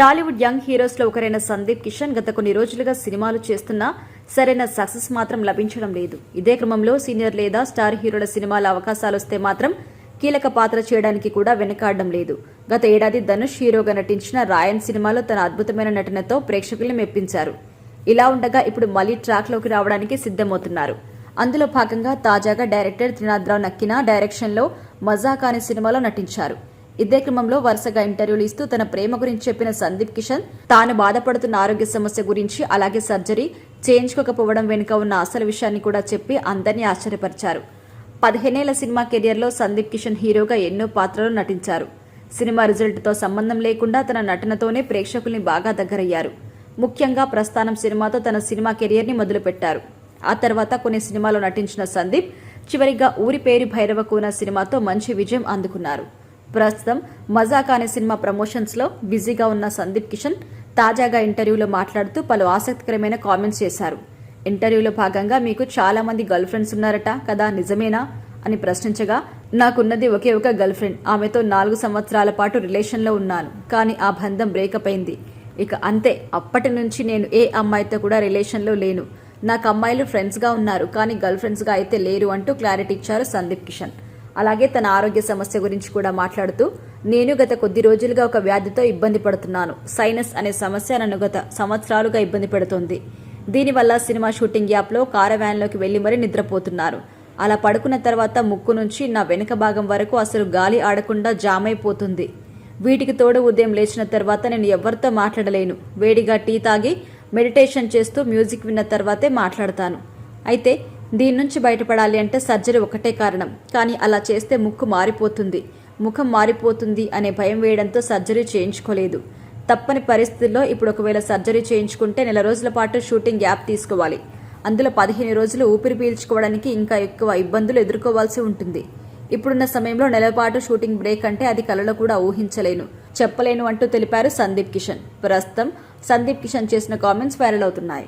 Tollywood young హీరోస్లో ఒకరైన సందీప్ కిషన్ గత కొన్ని రోజులుగా సినిమాలు చేస్తున్నా సరైన సక్సెస్ మాత్రం లభించడం లేదు. ఇదే క్రమంలో సీనియర్ లేదా స్టార్ హీరోల సినిమాల అవకాశాలు వస్తే మాత్రం కీలక పాత్ర చేయడానికి కూడా వెనకాడడం లేదు. గత ఏడాది ధనుష్ హీరోగా నటించిన రాయన్ సినిమాలో తన అద్భుతమైన నటనతో ప్రేక్షకుల్ని మెప్పించారు. ఇలా ఉండగా ఇప్పుడు మళ్ళీ ట్రాక్లోకి రావడానికి సిద్ధమవుతున్నారు. అందులో భాగంగా తాజాగా డైరెక్టర్ త్రినాథరావు నక్కిన డైరెక్షన్లో మజాక్ అనే సినిమాలో నటించారు. ఇదే క్రమంలో వరుసగా ఇంటర్వ్యూలు ఇస్తూ తన ప్రేమ గురించి చెప్పిన సందీప్ కిషన్ తాను బాధపడుతున్న ఆరోగ్య సమస్య గురించి అలాగే సర్జరీ చేయించుకోకపోవడం వెనుక ఉన్న అసలు విషయాన్ని కూడా చెప్పి అందరినీ ఆశ్చర్యపరిచారు. పదిహేనేళ్ళ సినిమా కెరియర్లో సందీప్ కిషన్ హీరోగా ఎన్నో పాత్రలు నటించారు. సినిమా రిజల్ట్తో సంబంధం లేకుండా తన నటనతోనే ప్రేక్షకుల్ని బాగా దగ్గరయ్యారు. ముఖ్యంగా ప్రస్థానం సినిమాతో తన సినిమా కెరియర్ని మొదలుపెట్టారు. ఆ తర్వాత కొన్ని సినిమాలో నటించిన సందీప్ చివరిగా ఊరి పేరు భైరవ కూన సినిమాతో మంచి విజయం అందుకున్నారు. ప్రస్తుతం మజాక్ అనే సినిమా ప్రమోషన్స్లో బిజీగా ఉన్న సందీప్ కిషన్ తాజాగా ఇంటర్వ్యూలో మాట్లాడుతూ పలు ఆసక్తికరమైన కామెంట్స్ చేశారు. ఇంటర్వ్యూలో భాగంగా మీకు చాలా మంది గర్ల్ ఫ్రెండ్స్ ఉన్నారట కదా నిజమేనా? అని ప్రశ్నించగా నాకున్నది ఒకే ఒక గర్ల్ ఫ్రెండ్. ఆమెతో నాలుగు సంవత్సరాల పాటు రిలేషన్లో ఉన్నాను. కానీ ఆ బంధం బ్రేకప్ అయింది. ఇక అంతే అప్పటి నుంచి నేను ఏ అమ్మాయితో కూడా రిలేషన్లో లేను. నాకు అమ్మాయిలు ఫ్రెండ్స్గా ఉన్నారు కానీ గర్ల్ ఫ్రెండ్స్గా అయితే లేరు అంటూ క్లారిటీ ఇచ్చారు సందీప్ కిషన్. అలాగే తన ఆరోగ్య సమస్య గురించి కూడా మాట్లాడుతూ నేను గత కొద్ది రోజులుగా ఒక వ్యాధితో ఇబ్బంది పడుతున్నాను. సైనస్ అనే సమస్య నన్ను గత సంవత్సరాలుగా ఇబ్బంది పెడుతోంది. దీనివల్ల సినిమా షూటింగ్ యాప్లో కారవ్యాన్లోకి వెళ్ళి మరీ నిద్రపోతున్నారు. అలా పడుకున్న తర్వాత ముక్కు నుంచి నా వెనుక భాగం వరకు అసలు గాలి ఆడకుండా జామ్ అయిపోతుంది వీటికి తోడు ఉదయం లేచిన తర్వాత నేను ఎవరితో మాట్లాడలేను. వేడిగా టీ తాగి మెడిటేషన్ చేస్తూ మ్యూజిక్ విన్న తర్వాతే మాట్లాడతాను. అయితే దీని నుంచి బయటపడాలి అంటే సర్జరీ ఒకటే కారణం. కానీ అలా చేస్తే ముక్కు మారిపోతుంది. ముఖం మారిపోతుంది అనే భయం వేయడంతో సర్జరీ చేయించుకోలేదు. తప్పని పరిస్థితుల్లో ఇప్పుడు ఒకవేళ సర్జరీ చేయించుకుంటే నెల రోజుల పాటు షూటింగ్ యాప్ తీసుకోవాలి. అందులో పదిహేను రోజులు ఊపిరి పీల్చుకోవడానికి ఇంకా ఎక్కువ ఇబ్బందులు ఎదుర్కోవాల్సి ఉంటుంది. ఇప్పుడున్న సమయంలో నెల పాటు షూటింగ్ బ్రేక్ అంటే అది కలలో కూడా ఊహించలేను. చెప్పలేను అంటూ తెలిపారు సందీప్ కిషన్. ప్రస్తుతం సందీప్ కిషన్ చేసిన కామెంట్స్ వైరల్ అవుతున్నాయి.